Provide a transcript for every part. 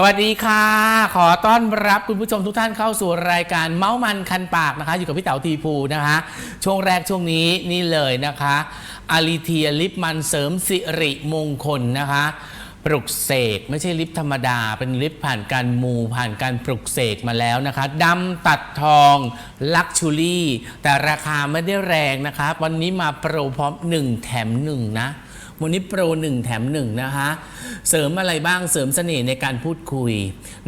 สวัสดีค่ะ ขอต้อนรับคุณผู้ชมทุกท่านเข้าสู่รายการเมาส์มันคันปากนะคะ อยู่กับพี่เต๋าทีภูนะคะ ช่วงแรกช่วงนี้นี่เลยนะคะอาริเทียลิปมันเสริมสิริมงคลนะคะ ปลุกเสกไม่ใช่ลิฟต์ธรรมดา เป็นลิฟต์ผ่านการมูผ่านการปลุกเสกมาแล้วนะคะดำตัดทองลักชูรี่แต่ราคาไม่ได้แรงนะคะ วันนี้มาโปรพร้อม 1 แถม 1 นะ วันนี้โปร1แถม1นะคะ เสริมอะไรบ้างเสริมเสน่ห์ในการพูดคุย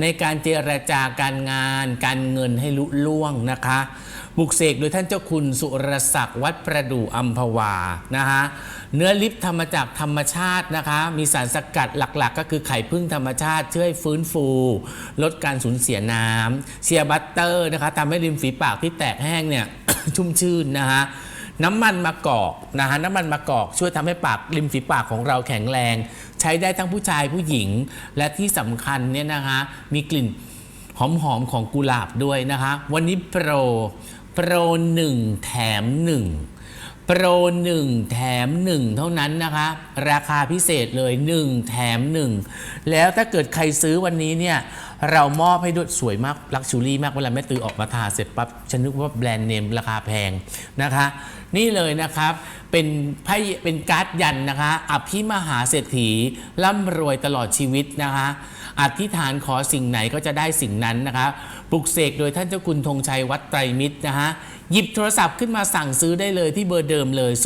ในการเจรจาการงาน การเงินให้ลุล่วงนะคะบุกเสกโดยท่านเจ้าคุณสุรศักดิ์วัดประดู่อัมพวานะคะเนื้อลิปทำมจากธรรมชาตินะคะ มีสารสกัดหลักๆ ก็คือไข่พึ่งธรรมชาติช่วยฟื้นฟู ลดการสูญเสียน้ำเชียร์บัตเตอร์นะคะทำให้ริมฝีปากที่แตกแห้งเนี่ยชุ่มชื่นนะคะ น้ำมันมะกอกนะฮะน้ำมันมะกอกช่วยทำให้ปากริมฝีปากของเราแข็งแรง ใช้ได้ทั้งผู้ชายผู้หญิง และที่สำคัญเนี่ยนะคะมีกลิ่นหอมๆของกุหลาบด้วยนะคะ วันนี้โปรโปรหนึ่งแถมหนึ่ง โปร 1 แถม 1 เท่านั้นนะคะ ราคาพิเศษเลย 1 แถม 1 แล้วถ้าเกิดใครซื้อวันนี้เนี่ย เรามอบให้ด้วยสวยมาก ลักชูรี่มากเวลาแม่ตือออกมาทาเสร็จปั๊บฉันนึกว่าแบรนด์เนมราคาแพงนะคะ นี่เลยนะครับ เป็นไพ่เป็นการ์ดยันนะคะอภิมหาเศรษฐีร่ำรวยตลอดชีวิตนะคะอธิษฐานขอสิ่งไหนก็จะได้สิ่งนั้นนะคะปลุกเสกโดยท่านเจ้าคุณธงชัยวัดไตรมิตรนะคะ หยิบโทรศัพท์ขึ้นมาสั่งซื้อได้เลยที่เบอร์เดิมเลย 0902545319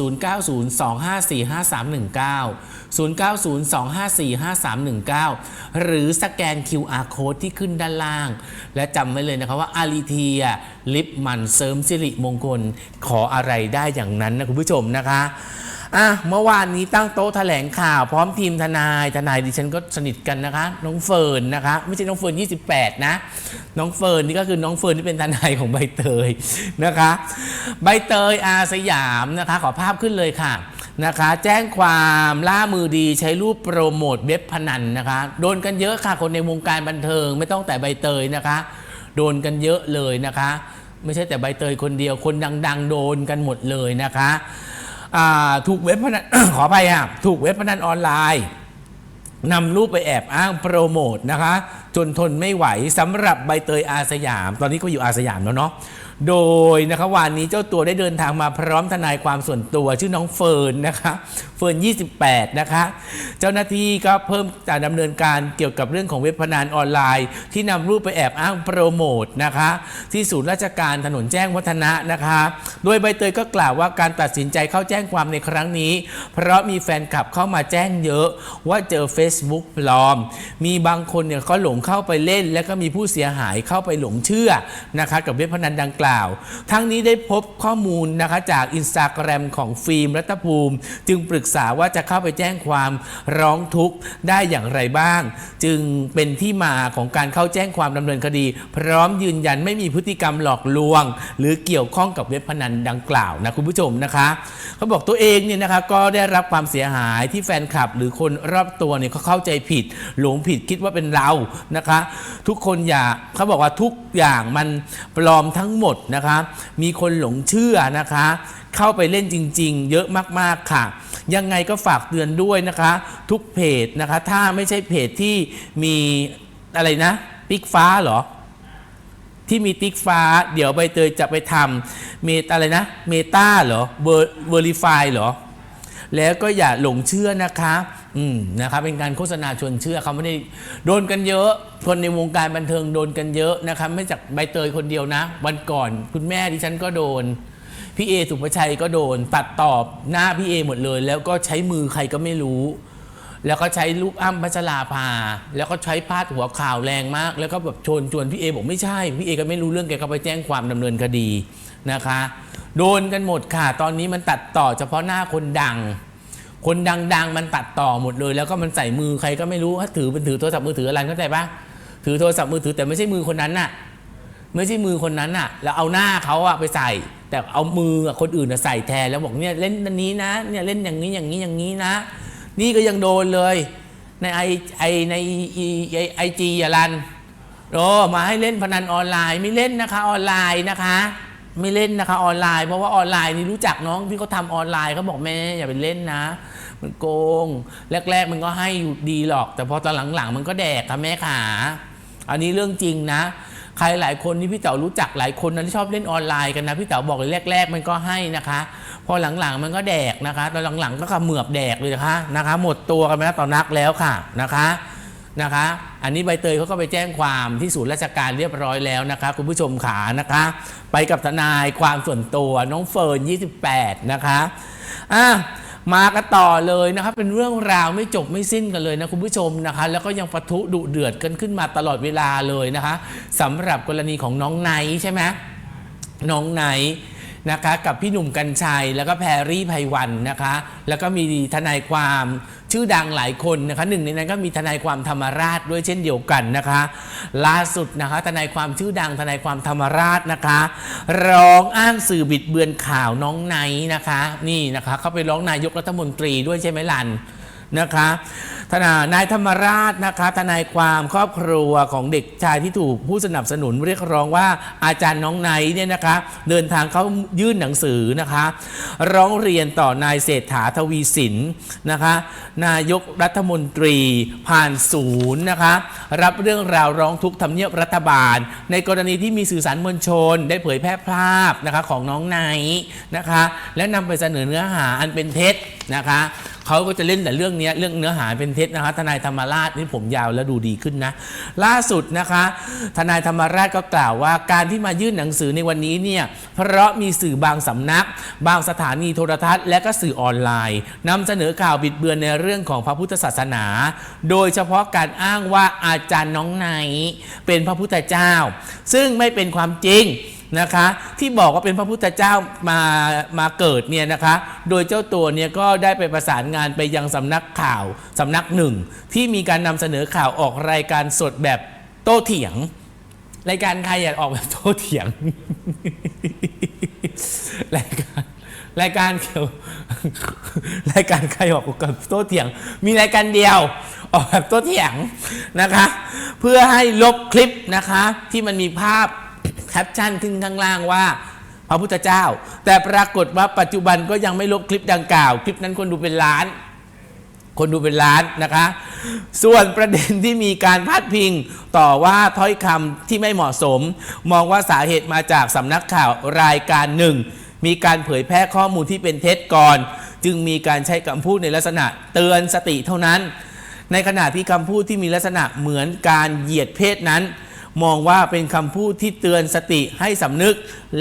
0902545319 หรือสแกน QR code ที่ขึ้นด้านล่าง และจำไว้เลยนะครับว่าอารีเทีย ลิปมันเสริมสิริมงคล ขออะไรได้อย่างนั้นนะคุณผู้ชมนะคะ อะเมื่อวานนี้ตั้งโต๊ะแถลงข่าว พร้อมทีมทนาย ทนายดิฉันก็สนิทกันนะคะ น้องเฟิร์นนะคะ ไม่ใช่น้องเฟิร์น28 นะ น้องเฟิร์นนี่ก็คือน้องเฟิร์นที่เป็นทนายของใบเตยนะคะ ใบเตยอาสยามนะคะ ขอภาพขึ้นเลยค่ะนะคะ แจ้งความล่ามือดีใช้รูปโปรโมทเว็บพนันนะคะ โดนกันเยอะค่ะคนในวงการบันเทิงไม่ต้องแต่ใบเตยนะคะ โดนกันเยอะเลยนะคะ ไม่ใช่แต่ใบเตยคนเดียวคนดัง ๆ โดนกันหมดเลยนะคะ ถูกเว็บพนัน ขออภัยค่ะถูกเว็บพนันออนไลน์นำรูปไปแอบอ้างโปรโมทนะคะ จนทนไม่ไหวสำหรับใบเตยอาสยาม ตอนนี้ก็อยู่อาสยามแล้วเนาะโดยนะคะวันนี้เจ้าตัวได้เดินทางมาพร้อมทนายความส่วนตัวชื่อน้องเฟิร์นนะคะเฟิร์น 28 นะคะ เจ้าหน้าที่ก็เพิ่มการดำเนินการเกี่ยวกับเรื่องของเว็บพนันออนไลน์ ที่นำรูปไปแอบอ้างโปรโมทนะคะ ที่ศูนย์ราชการถนนแจ้งวัฒนะนะคะ โดยใบเตยก็กล่าวว่าการตัดสินใจเข้าแจ้งความในครั้งนี้ เพราะมีแฟนคลับเข้ามาแจ้งเยอะว่าเจอ Facebook ปลอม มีบางคนเนี่ยก็หลงเข้าไปเล่น และก็มีผู้เสียหายเข้าไปหลงเชื่อนะคะกับเว็บพนันดังกล่าว ทั้งนี้ได้พบข้อมูลนะคะจากอินสตาแกรมของฟิล์มรัตภูมิ จึงปรึกษาว่าจะเข้าไปแจ้งความร้องทุกข์ได้อย่างไรบ้าง จึงเป็นที่มาของการเข้าแจ้งความดำเนินคดี พร้อมยืนยันไม่มีพฤติกรรมหลอกลวง หรือเกี่ยวข้องกับเว็บพนันดังกล่าวนะคุณผู้ชมนะคะเขาบอกตัวเองเนี่ยนะคะก็ได้รับความเสียหายที่แฟนคลับ หรือคนรอบตัวเนี่ยเขาเข้าใจผิด หลงผิดคิดว่าเป็นเรานะคะ ทุกคนอย่าเขาบอกว่าทุกอย่างมันปลอมทั้งหมดนะคะ มีคนหลงเชื่อนะคะ เข้าไปเล่นจริง ๆ เยอะมากๆค่ะ ยังไงก็ฝากเตือนด้วยนะคะ ทุกเพจนะคะ ถ้าไม่ใช่เพจที่มีอะไรนะปิ๊กฟ้าเหรอที่มีติ๊กฟ้า เดี๋ยวใบเตยจะไปทำเมตอะไรนะ เมตาเหรอเวอร์ลิฟายเหรอ แล้วก็อย่าหลงเชื่อนะคะ อืมนะครับเป็นการโฆษณาชวนเชื่อเขาไม่ได้โดนกันเยอะ คนในวงการบันเทิงโดนกันเยอะนะครับไม่จากใบเตยคนเดียวนะ วันก่อนคุณแม่ดิฉันก็โดนพี่เอสุภชัยก็โดน ตัดตอบหน้าพี่เอหมดเลย แล้วก็ใช้มือใครก็ไม่รู้ แล้วก็ใช้รูปอ้ำพัชราภา แล้วก็ใช้พาดหัวข่าวแรงมาก แล้วก็แบบชวนชวนพี่เอบอกไม่ใช่พี่เอก็ไม่รู้เรื่องแกก็ไปแจ้งความดำเนินคดีนะคะ โดนกันหมดค่ะ ตอนนี้มันตัดต่อเฉพาะหน้าคนดัง คนดัง ๆ มันตัดต่อหมดเลย แล้วก็มันใส่มือใครก็ไม่รู้ถ้าถือเป็นถือโทรศัพท์มือถืออะไรเข้าใจปะถือโทรศัพท์มือถือแต่ไม่ใช่มือคนนั้นน่ะ ไม่ใช่มือคนนั้นน่ะ แล้วเอาหน้าเขาอะไปใส่ แต่เอามือคนอื่นอะใส่แทนแล้วบอกเนี่ยเล่นอันนี้นะเนี่ยเล่นอย่างนี้อย่างนี้อย่างนี้นะ นี่ก็ยังโดนเลยในไอไอในไอจีอย่ารันโอ้มาให้เล่นพนันออนไลน์ไม่เล่นนะคะออนไลน์นะคะ ไม่เล่นนะคะออนไลน์เพราะว่าออนไลน์นี่รู้จักน้องที่เขาทำออนไลน์เขาบอกแม่อย่าไปเล่นนะ มันโกง แรก ๆ มันก็ให้อยู่ดีหรอก แต่พอตอนหลังๆ มันก็แดกค่ะแม่ขาอันนี้เรื่องจริงนะ ใครหลายคนที่พี่เต๋ารู้จักหลายคนนะที่ชอบเล่นออนไลน์กันนะพี่เต๋าบอกเลยแรก ๆ มันก็ให้นะคะ พอหลังๆมันก็แดกนะคะ ตอนหลังๆก็ขมือบแดกเลยนะคะนะคะ หมดตัวกันไปแล้วต่อนักแล้วค่ะนะคะ นะคะ อันนี้ใบเตยเขาก็ไปแจ้งความที่ศูนย์ราชการเรียบร้อยแล้วนะคะ คุณผู้ชมขานะคะ ไปกับทนายความส่วนตัวน้องเฟิร์น 28 นะคะอะมากันต่อเลยนะครับ เป็นเรื่องราวไม่จบไม่สิ้นกันเลยนะคุณผู้ชมนะคะ แล้วก็ยังปะทุดุเดือดกันขึ้นมาตลอดเวลาเลยนะคะสำหรับกรณีของน้องไนใช่ไหมน้องไนท นะคะกับพี่หนุ่มกัญชัย แล้วก็แพรรี่ไพวันนะคะ แล้วก็มีทนายความชื่อดังหลายคนนะคะหนึ่งในนั้นก็มีทนายความธรรมราชด้วยเช่นเดียวกันนะคะ ล่าสุดนะคะทนายความชื่อดังทนายความธรรมราชนะคะ ร้องอ้างสื่อบิดเบือนข่าวน้องไนนะคะ นี่นะคะเขาไปร้องนายกรัฐมนตรีด้วยใช่ไหมลัน นะคะทนายนายธรรมราชนะคะทนายความครอบครัวของเด็กชายที่ถูกผู้สนับสนุนเรียกร้องว่าอาจารย์น้องไนเนี่ยนะคะเดินทางเข้ายื่นหนังสือนะคะ ร้องเรียนต่อนายเศรษฐาทวีสินนะคะนายกรัฐมนตรีผ่านศูนย์นะคะรับเรื่องราวร้องทุกข์ทำเนียบรัฐบาล ในกรณีที่มีสื่อสารมวลชน ได้เผยแพร่ภาพนะคะของน้องไนนะคะและนำไปเสนอเนื้อหาอันเป็นเท็จนะคะ เขาก็จะเล่นแต่เรื่องนี้เรื่องเนื้อหาเป็นเท็จนะคะ ทนายธรรมราชนี่ผมยาวแล้วดูดีขึ้นนะ ล่าสุดนะคะ ทนายธรรมราชก็กล่าวว่าการที่มายื่นหนังสือในวันนี้เนี่ยเพราะมีสื่อบางสำนัก บางสถานีโทรทัศน์ และก็สื่อออนไลน์นำเสนอข่าวบิดเบือนในเรื่องของพระพุทธศาสนา โดยเฉพาะการอ้างว่าอาจารย์น้องไนเป็นพระพุทธเจ้า ซึ่งไม่เป็นความจริง นะคะ ที่บอกว่าเป็นพระพุทธเจ้ามามาเกิดเนี่ยนะคะ โดยเจ้าตัวเนี่ยก็ได้ไปประสานงานไปยังสำนักข่าวสำนักหนึ่ง ที่มีการนำเสนอข่าวออกรายการสดแบบโต้เถียงรายการใครอยากออกแบบโต้เถียงรายการรายการเกี่ยวรายการใครออกกับโต้เถียง มีรายการเดียวออกแบบโต้เถียงนะคะ เพื่อให้ลบคลิปนะคะ ที่มันมีภาพ แคปชั่นขึ้นข้างล่างว่าพระพุทธเจ้า แต่ปรากฏว่าปัจจุบันก็ยังไม่ลบคลิปดังกล่าว คลิปนั้นคนดูเป็นล้าน คนดูเป็นล้านนะคะ ส่วนประเด็นที่มีการพาดพิงต่อว่าถ้อยคำที่ไม่เหมาะสม มองว่าสาเหตุมาจากสำนักข่าวรายการหนึ่ง มีการเผยแพร่ข้อมูลที่เป็นเท็จก่อน จึงมีการใช้คำพูดในลักษณะเตือนสติเท่านั้น ในขณะที่คำพูดที่มีลักษณะเหมือนการเหยียดเพศนั้น มองว่าเป็นคำพูดที่เตือนสติให้สำนึก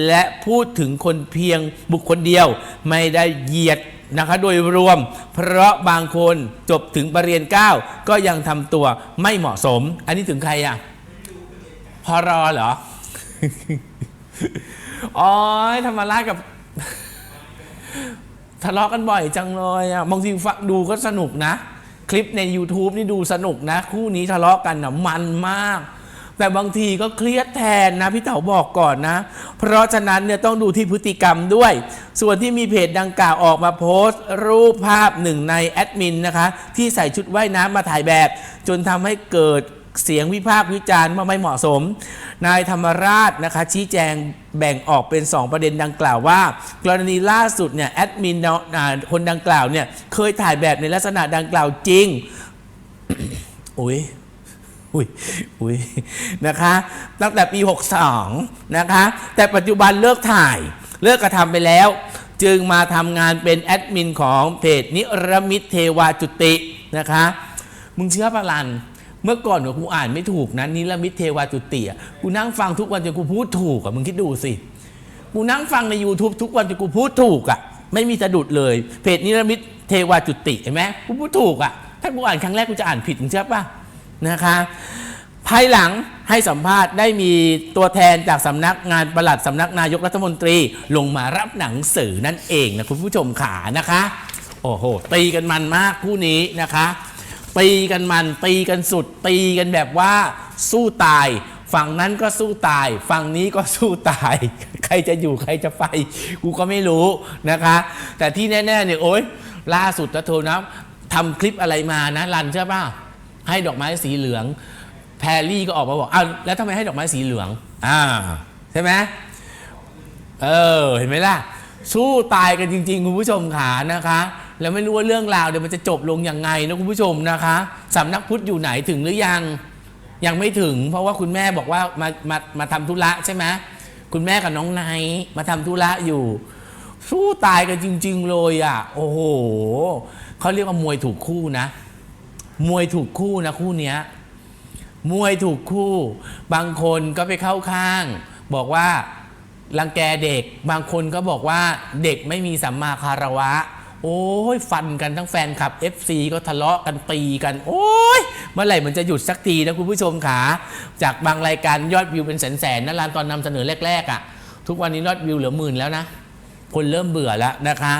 และพูดถึงคนเพียงบุคคลเดียว ไม่ได้เหยียดนะคะโดยรวม เพราะบางคนจบถึงปรริญญาเก้าก็ยังทำตัวไม่เหมาะสม อันนี้ถึงใครอะพอรอเหรอ อ๋อธรรมราชกับทะเลาะกันบ่อยจังเลยอะบางทีฟังดูก็สนุกนะ คลิปใน YouTube นี่ดูสนุกนะ คู่นี้ทะเลาะกันนะมันมาก แต่บางทีก็เครียดแทนนะพี่เต๋าบอกก่อนนะ เพราะฉะนั้นเนี่ยต้องดูที่พฤติกรรมด้วย ส่วนที่มีเพจดังกล่าวออกมาโพสต์ รูปภาพหนึ่งในแอดมินนะคะ ที่ใส่ชุดว่ายน้ำมาถ่ายแบบ จนทำให้เกิดเสียงวิพากษ์วิจารณ์ว่าไม่เหมาะสม นายธรรมราชนะคะ ชี้แจงแบ่งออกเป็น 2 ประเด็นดังกล่าวว่า กรณีล่าสุดเนี่ยแอดมินเนาะคนดังกล่าวเนี่ยเคยถ่ายแบบในลักษณะดังกล่าวจริงอุ้ย อุ้ยอุ้ยนะคะ ตั้งแต่ปี 62 นะคะ แต่ปัจจุบันเลิกถ่าย เลิกกระทำไปแล้ว จึงมาทำงานเป็นแอดมินของเพจนิรมิตเทวาจุตินะคะ มึงเชื่อปะลัน เมื่อก่อนเนี่ยกูอ่านไม่ถูกนะนิรมิตเทวาจุติอะกูนั่งฟังทุกวันจนกูพูดถูกอะมึงคิดดูสิ กูนั่งฟังใน YouTube ทุกวันจนกูพูดถูกอะไม่มีสะดุดเลย เพจนิรมิตเทวาจุติเห็นไหมกูพูดถูกอะถ้ากูอ่านครั้งแรกกูจะอ่านผิดมึงเชื่อปะ นะคะภายหลังให้สัมภาษณ์ได้มีตัวแทนจากสำนักงานประหลัดสำนักนายกรัฐมนตรีลงมารับหนังสือนั่นเองนะคุณผู้ชมขานะคะ โอ้โห ตีกันมันมากคู่นี้นะคะ ตีกันมันตีกันสุด ตีกันแบบว่าสู้ตาย ฝั่งนั้นก็สู้ตาย ฝั่งนี้ก็สู้ตาย ใครจะอยู่ใครจะไป กูก็ไม่รู้นะคะ แต่ที่แน่ๆเนี่ยโอ๊ยล่าสุดนะโทนะทำคลิปอะไรมานะรันใช่ป่ะ ให้ดอกไม้สีเหลือง แพรรี่ก็ออกมาบอกอ้าวแล้วทำไมให้ดอกไม้สีเหลืองอ่าใช่ไหมเออเห็นไหมล่ะ สู้ตายกันจริง ๆ คุณผู้ชมขานะคะ แล้วไม่รู้ว่าเรื่องราวเดี๋ยวมันจะจบลงยังไงนะคุณผู้ชมนะคะสำนักพุทธอยู่ไหนถึงหรือยังยังไม่ถึง เพราะว่าคุณแม่บอกว่ามามามาทำธุระใช่ไหมคุณแม่กับน้องไนท์มาทำธุระอยู่ สู้ตายกันจริง ๆ เลยอะ โอ้โหเขาเรียกว่ามวยถูกคู่นะ มวยถูกคู่นะคู่เนี้ยมวยถูกคู่ บางคนก็ไปเข้าข้าง บอกว่ารังแกเด็ก บางคนก็บอกว่าเด็กไม่มีสัมมาคารวะ โอ้ยฟันกันทั้งแฟนคลับ FC ก็ทะเลาะกันตีกัน โอ้ยเมื่อไหร่มันจะหยุดสักทีนะคุณผู้ชมขาจากบางรายการยอดวิวเป็นแสนๆนะรานตอนนำเสนอแรกๆอะ่ะ ทุกวันนี้ยอดวิวเหลือหมื่นแล้วนะ คนเริ่มเบื่อแล้วนะคะ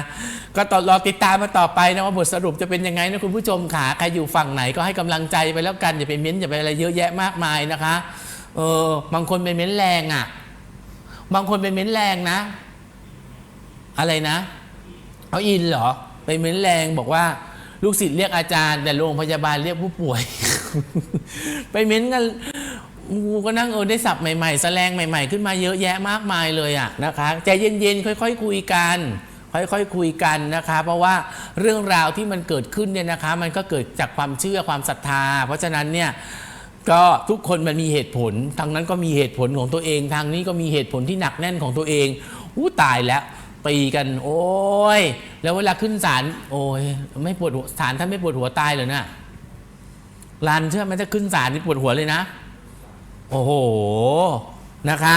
ก็ต่อรอติดตามมาต่อไปนะว่าบทสรุปจะเป็นยังไงนะคุณผู้ชมขาใครอยู่ฝั่งไหนก็ให้กำลังใจไปแล้วกันอย่าไปเม้นอย่าไปอะไรเยอะแยะมากมายนะคะเออบางคนไปเม้นแรงอะ บางคนไปเม้นแรงนะ อะไรนะเอาอินเหรอไปเม้นแรงบอกว่าลูกศิษย์เรียกอาจารย์ แต่โรงพยาบาลเรียกผู้ป่วย ไปเม้นกันกูก็นั่งเออได้สับใหม่ๆแสลงใหม่ ๆ ขึ้นมาเยอะแยะมากมายเลยอะนะคะใจเย็นๆค่อย ๆ คุยกัน ค่อยๆคุยกันนะคะ เพราะว่าเรื่องราวที่มันเกิดขึ้นเนี่ยนะคะ มันก็เกิดจากความเชื่อความศรัทธา เพราะฉะนั้นเนี่ยก็ทุกคนมันมีเหตุผลทางนั้นก็มีเหตุผลของตัวเอง ทางนี้ก็มีเหตุผลที่หนักแน่นของตัวเองอู้ตายแล้วตีกัน โอ้ยแล้วเวลาขึ้นศาลโอ้ยไม่ปวดหัวศาลท่านไม่ปวดหัวตายเลยนะรันเชื่อไหมถ้าขึ้นศาลนี่ปวดหัวเลยนะ โอ้โหนะคะ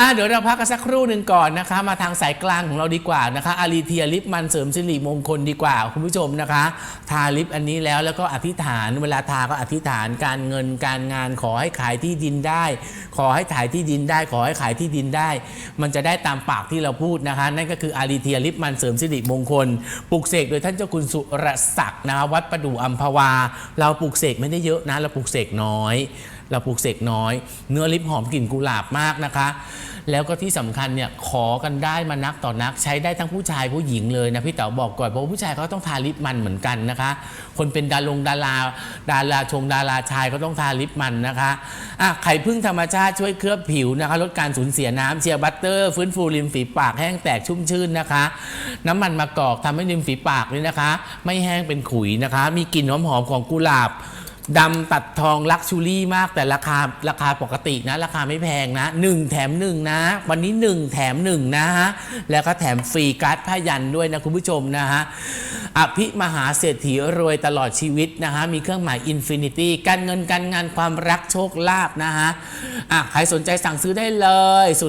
อะเดี๋ยวเราพักกันสักครู่หนึ่งก่อนนะคะ มาทางสายกลางของเราดีกว่านะคะอารีเทียลิปมันเสริมสิริมงคลดีกว่า คุณผู้ชมนะคะ ทาลิปอันนี้แล้วแล้วก็อธิษฐาน เวลาทาก็อธิษฐานการเงินการงานขอให้ขายที่ดินได้ ขอให้ขายที่ดินได้ ขอให้ขายที่ดินได้ มันจะได้ตามปากที่เราพูดนะคะ นั่นก็คืออารีเทียลิปมันเสริมสิริมงคลปลุกเสกโดยท่านเจ้าคุณสุรศักดิ์นะคะวัดประดู่อัมพวา เราปลุกเสกไม่ได้เยอะนะเราปลุกเสกน้อย เราปลูกเสกน้อย เนื้อลิปหอมกลิ่นกุหลาบมากนะคะ แล้วก็ที่สำคัญเนี่ยขอกันได้มานักต่อนักใช้ได้ทั้งผู้ชายผู้หญิงเลยนะพี่เต๋อบอกก่อนเพราะผู้ชายเขาต้องทาลิปมันเหมือนกันนะคะ คนเป็นดารงดาราดาราชงดาราชายก็ต้องทาลิปมันนะคะอะไข่พึ่งธรรมชาติช่วยเคลือบผิวนะคะลดการสูญเสียน้ำเชียร์บัตเตอร์ฟื้นฟูริมฝีปากแห้งแตกชุ่มชื่นนะคะ น้ำมันมะกอกทำให้ริมฝีปากนี่นะคะ ไม่แห้งเป็นขุยนะคะ มีกลิ่นหอมๆของกุหลาบ ดำตัดทองลักชูรี่มากแต่ราคาราคาปกตินะ ราคาไม่แพงนะ 1 แถม 1 นะ วันนี้ 1 แถม 1 นะฮะ แล้วก็แถมฟรีการ์ดผ้ายันด้วยนะคุณผู้ชมนะฮะ อภิมหาเศรษฐีรวยตลอดชีวิตนะฮะ มีเครื่องหมายอินฟินิตี้การเงินการงานความรักโชคลาภนะฮะอะใครสนใจสั่งซื้อได้เลย 0902545319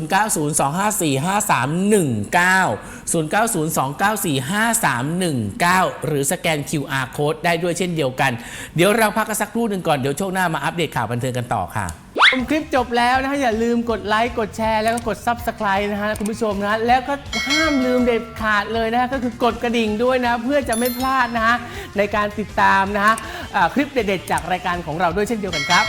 0902945319 หรือสแกน QR code ได้ด้วยเช่นเดียวกัน เดี๋ยวเราพักกันสักครู่หนึ่งก่อนเดี๋ยวช่วงหน้ามาอัปเดตข่าวบันเทิงกันต่อค่ะ ชมคลิปจบแล้วนะฮะอย่าลืมกดไลค์กดแชร์แล้วก็กด Subscribe นะฮะคุณผู้ชมนะแล้วก็ห้ามลืมเด็ดขาดเลยนะฮะก็คือกดกระดิ่งด้วยนะ เพื่อจะไม่พลาดนะฮะในการติดตามนะฮะอ่าคลิปเด็ดๆจากรายการของเราด้วยเช่นเดียวกันครับ